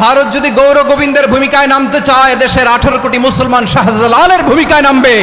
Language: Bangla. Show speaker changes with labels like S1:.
S1: ভারত যদি গৌর গোবিন্দের ভূমিকায় নামতে চায় দেশের আঠারো কোটি মুসলমান শাহজালালের ভূমিকায় নামবে।